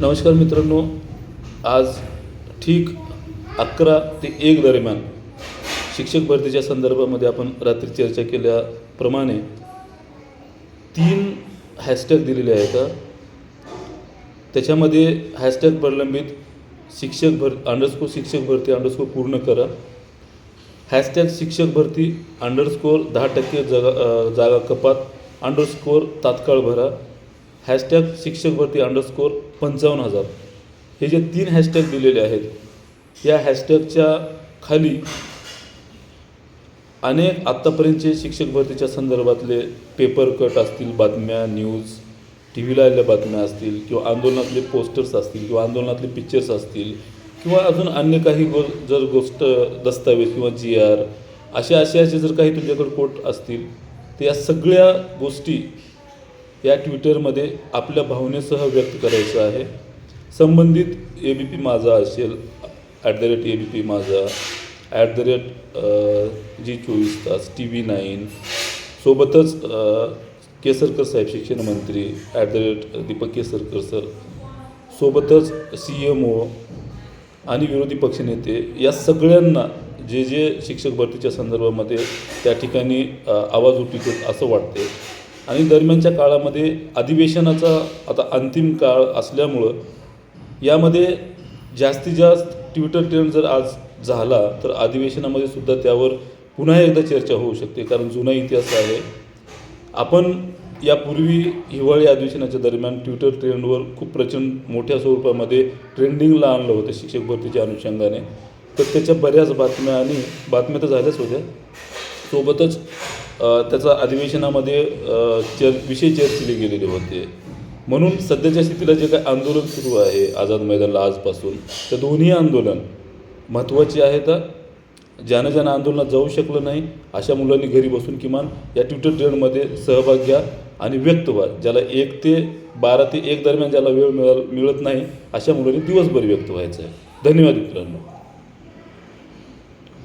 नमस्कार मित्रांनो आज ठीक अकरा ते एक दरम्यान शिक्षक भरतीच्या संदर्भामध्ये आपण रात्री चर्चा केल्याप्रमाणे तीन हॅशटॅग दिलेले आहेत. त्याच्यामध्ये हॅशटॅग प्रलंबित शिक्षक भर अंडरस्कोर शिक्षक भरती अंडरस्कोर पूर्ण करा. हॅशटॅग शिक्षक भरती अंडरस्कोर दहा टक्के जागा जागा कपात अंडरस्कोर तात्काळ भरा. हॅशटॅग शिक्षक भरती अंडरस्कोर पंचावन्न हजार. हे जे तीन हॅशटॅग दिलेले आहेत या हॅशटॅगच्या खाली अनेक आत्तापर्यंतचे शिक्षक भरतीच्या संदर्भातले पेपर कट असतील बातम्या न्यूज टी व्हीला आलेल्या बातम्या असतील किंवा आंदोलनातले पोस्टर्स असतील किंवा आंदोलनातले पिक्चर्स असतील किंवा अजून अन्य काही गो जर गोष्ट दस्तावेज किंवा जी आर अशा अशा असे जर काही तुमच्याकडे कोट असतील तर या सगळ्या गोष्टी या ट्विटरमध्ये आपल्या भावनेसह व्यक्त करायचं आहे. संबंधित ए बी पी माझा असेल at the rate A B P Majha at the rate Zee चोवीस तास टी व्ही नाईन सोबतच केसरकर साहेब शिक्षण मंत्री at the rate Deepak Kesarkar sir सोबतच सी एम ओ आणि विरोधी पक्षनेते या सगळ्यांना जे जे शिक्षक भरतीच्या संदर्भामध्ये त्या ठिकाणी आवाज उठवतात असं वाटते आणि दरम्यानच्या काळामध्ये अधिवेशनाचा आता अंतिम काळ असल्यामुळं यामध्ये जास्तीत जास्त ट्विटर ट्रेंड जर आज झाला तर अधिवेशनामध्ये सुद्धा त्यावर पुन्हा एकदा चर्चा होऊ शकते कारण जुना इतिहास आहे. आपण यापूर्वी हिवाळी अधिवेशनाच्या दरम्यान ट्विटर ट्रेंडवर खूप प्रचंड मोठ्या स्वरूपामध्ये ट्रेंडिंगला आणलं होतं शिक्षक भरतीच्या अनुषंगाने. तर त्याच्या बऱ्याच बातम्या आणि बातम्या तर झाल्याच होत्या. सोबतच त्याचा अधिवेशनामध्ये चर विषय चर्चिले गेलेले होते. म्हणून सध्याच्या स्थितीला जे काही आंदोलन सुरू आहे आझाद मैदानला आजपासून तर दोन्ही आंदोलन महत्त्वाचे आहेत. ज्यानं ज्यानं आंदोलनात जाऊ शकलं नाही अशा मुलांनी घरी बसून किमान या ट्विटर ट्रेंडमध्ये सहभाग घ्या आणि व्यक्त व्हा. ज्याला एक ते बारा ते एक दरम्यान ज्याला वेळ मिळत नाही अशा मुलांनी दिवसभर व्यक्त व्हायचं आहे. धन्यवाद मित्रांनो.